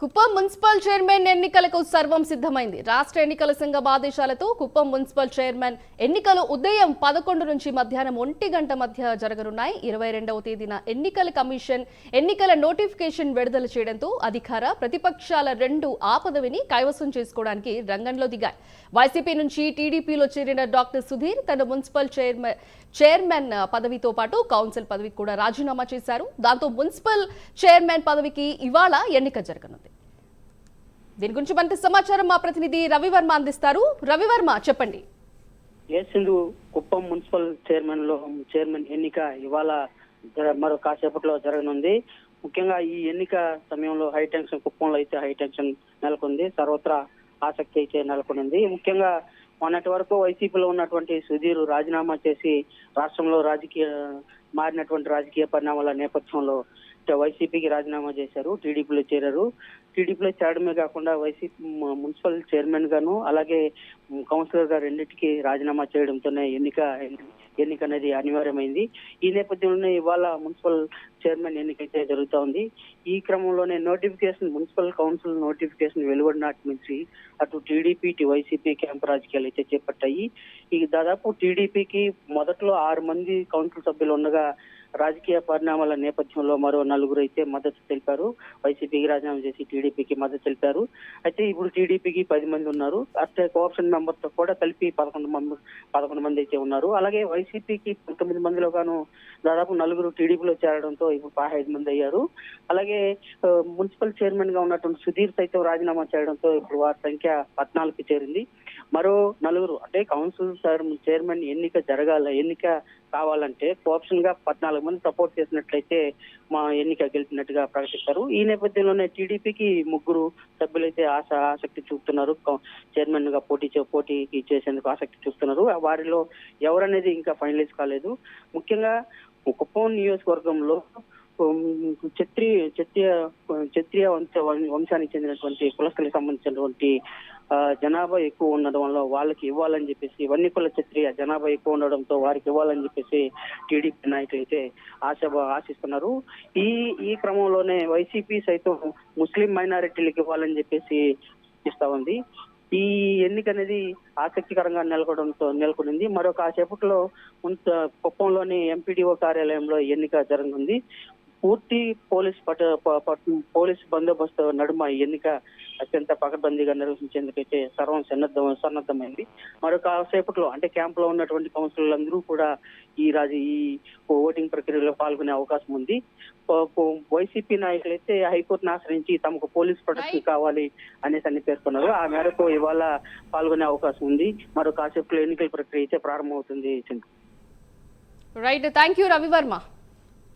Kuppam municipal chairman ఎన్నికలకు సర్వం సిద్ధమైంది. రాష్ట్ర ఎన్నికల సంఘం ఆదేశాలతో కుప్పం మున్సిపల్ చైర్మన్ ఎన్నికలు ఉదయం పదకొండు నుంచి మధ్యాహ్నం ఒంటి గంట మధ్య జరగనున్నాయి. ఇరవై రెండవ తేదీన ఎన్నికల కమిషన్ ఎన్నికల నోటిఫికేషన్ విడుదల చేయడంతో అధికార ప్రతిపక్షాల రెండు ఆ పదవిని కైవసం చేసుకోవడానికి రంగంలో దిగాయి. వైసీపీ నుంచి టీడీపీలో చేరిన డాక్టర్ సుధీర్ తన మున్సిపల్ చైర్మన్ చైర్మన్ పదవితో పాటు కౌన్సిల్ పదవికి కూడా రాజీనామా చేశారు. దాంతో మున్సిపల్ చైర్మన్ పదవికి ఇవాళ ఎన్నిక జరగనుంది. దీని గురించి మరింత సమాచారం మా ప్రతినిధి రవివర్మ అందిస్తారు. రవివర్మ చెప్పండి. ఏ సింధు కుప్పం మున్సిపల్ చైర్మన్లో చైర్మన్ ఎన్నిక ఇవాళ మరో కాసేపట్లో జరగనుంది. ముఖ్యంగా ఈ ఎన్నిక సమయంలో హై టెన్షన్ కుప్పంలో అయితే హై టెన్షన్ నెలకొంది. సర్వత్రా ఆసక్తి అయితే నెలకొనింది. ముఖ్యంగా మొన్నటి వరకు వైసీపీలో ఉన్నటువంటి సుధీర్ రాజీనామా చేసి రాష్ట్రంలో రాజకీయ మారినటువంటి రాజకీయ పరిణామాల నేపథ్యంలో వైసీపీకి రాజీనామా చేశారు టీడీపీలో చేరారు. టీడీపీలో చేరడమే కాకుండా వైసీపీ మున్సిపల్ చైర్మన్ గాను అలాగే కౌన్సిలర్ గారు రెండింటికి రాజీనామా చేయడంతోనే ఎన్నిక ఎన్నిక అనేది అనివార్యమైంది. ఈ నేపథ్యంలోనే ఇవాళ మున్సిపల్ చైర్మన్ ఎన్నిక అయితే జరుగుతా ఉంది. ఈ క్రమంలోనే నోటిఫికేషన్ మున్సిపల్ కౌన్సిల్ నోటిఫికేషన్ వెలువడినాటి నుంచి అటు టీడీపీ వైసీపీ క్యాంప్ రాజకీయాలు అయితే చేపట్టాయి. ఈ దాదాపు టీడీపీకి మొదట్లో ఆరు మంది కౌన్సిల్ సభ్యులు ఉండగా uh, రాజకీయ పరిణామాల నేపథ్యంలో మరో నలుగురు అయితే మద్దతు తెలిపారు. వైసీపీకి రాజీనామా చేసి టీడీపీకి మద్దతు తెలిపారు. అయితే ఇప్పుడు టీడీపీకి పది మంది ఉన్నారు. అట్లే కోఆప్షన్ మెంబర్తో కూడా కలిపి పదకొండు మంది పదకొండు మంది అయితే ఉన్నారు. అలాగే వైసీపీకి పంతొమ్మిది మందిలో గాను దాదాపు నలుగురు టీడీపీలో చేరడంతో ఇప్పుడు పదహైదు మంది అయ్యారు. అలాగే మున్సిపల్ చైర్మన్గా ఉన్నటువంటి సుధీర్ సైతం రాజీనామా చేయడంతో ఇప్పుడు వారి సంఖ్య పద్నాలుగుకి చేరింది. మరో నలుగురు అంటే కౌన్సిల్ చైర్మన్ ఎన్నిక జరగాల ఎన్నిక కావాలంటే కోఆప్షన్గా పద్నాలుగు మంది సపోర్ట్ చేసినట్లయితే మా ఎన్నిక గెలిచినట్టుగా ప్రకటిస్తారు. ఈ నేపథ్యంలోనే టీడీపీకి ముగ్గురు సభ్యులైతే ఆశ ఆసక్తి చూపుతున్నారు. చైర్మన్గా పోటీ పోటీకి చేసేందుకు ఆసక్తి చూపుతున్నారు. వారిలో ఎవరనేది ఇంకా ఫైనలైజ్ కాలేదు. ముఖ్యంగా కుప్పం నియోజకవర్గంలో క్షత్రియ క్షత్రియ క్షత్రియ వంశ వంశానికి చెందినటువంటి కులస్తులకు సంబంధించినటువంటి జనాభా ఎక్కువ ఉండడం వల్ల వాళ్ళకి ఇవ్వాలని చెప్పేసి వన్య కుల క్షత్రియ జనాభా ఎక్కువ ఉండడంతో వారికి ఇవ్వాలని చెప్పేసి టీడీపీ నాయకులు అయితే ఆశ ఆశిస్తున్నారు. ఈ ఈ క్రమంలోనే వైసీపీ సైతం ముస్లిం మైనారిటీలకు ఇవ్వాలని చెప్పేసి ఇస్తా ఉంది. ఈ ఎన్నిక అనేది ఆసక్తికరంగా నెలకొనడంతో నెలకొనింది. మరో కాసేపట్లో ఉంత- కుప్పంలోని ఎంపీడీఓ కార్యాలయంలో ఎన్నిక జరగనుంది. పూర్తి పోలీస్ పట పోలీస్ బందోబస్తు నడుమ ఎన్నిక అత్యంత పకడ్బందీగా నిర్వహించేందుకైతే సర్వం సన్నద్ధం సన్నద్ధమైంది. మరో కాసేపట్లో అంటే క్యాంప్లో ఉన్నటువంటి కౌన్సిలర్లందరూ కూడా ఈ రాజు ఈ ఓటింగ్ ప్రక్రియలో పాల్గొనే అవకాశం ఉంది. వైసీపీ నాయకులైతే హైకోర్టును ఆశ్రయించి తమకు పోలీస్ ప్రొటెక్షన్ కావాలి అనేసి అని పేర్కొన్నారు. ఆ మేరకు ఇవాళ పాల్గొనే అవకాశం ఉంది. మరో కాసేపులో ఎన్నికల ప్రక్రియ అయితే ప్రారంభమవుతుంది. Right thank you Ravi Varma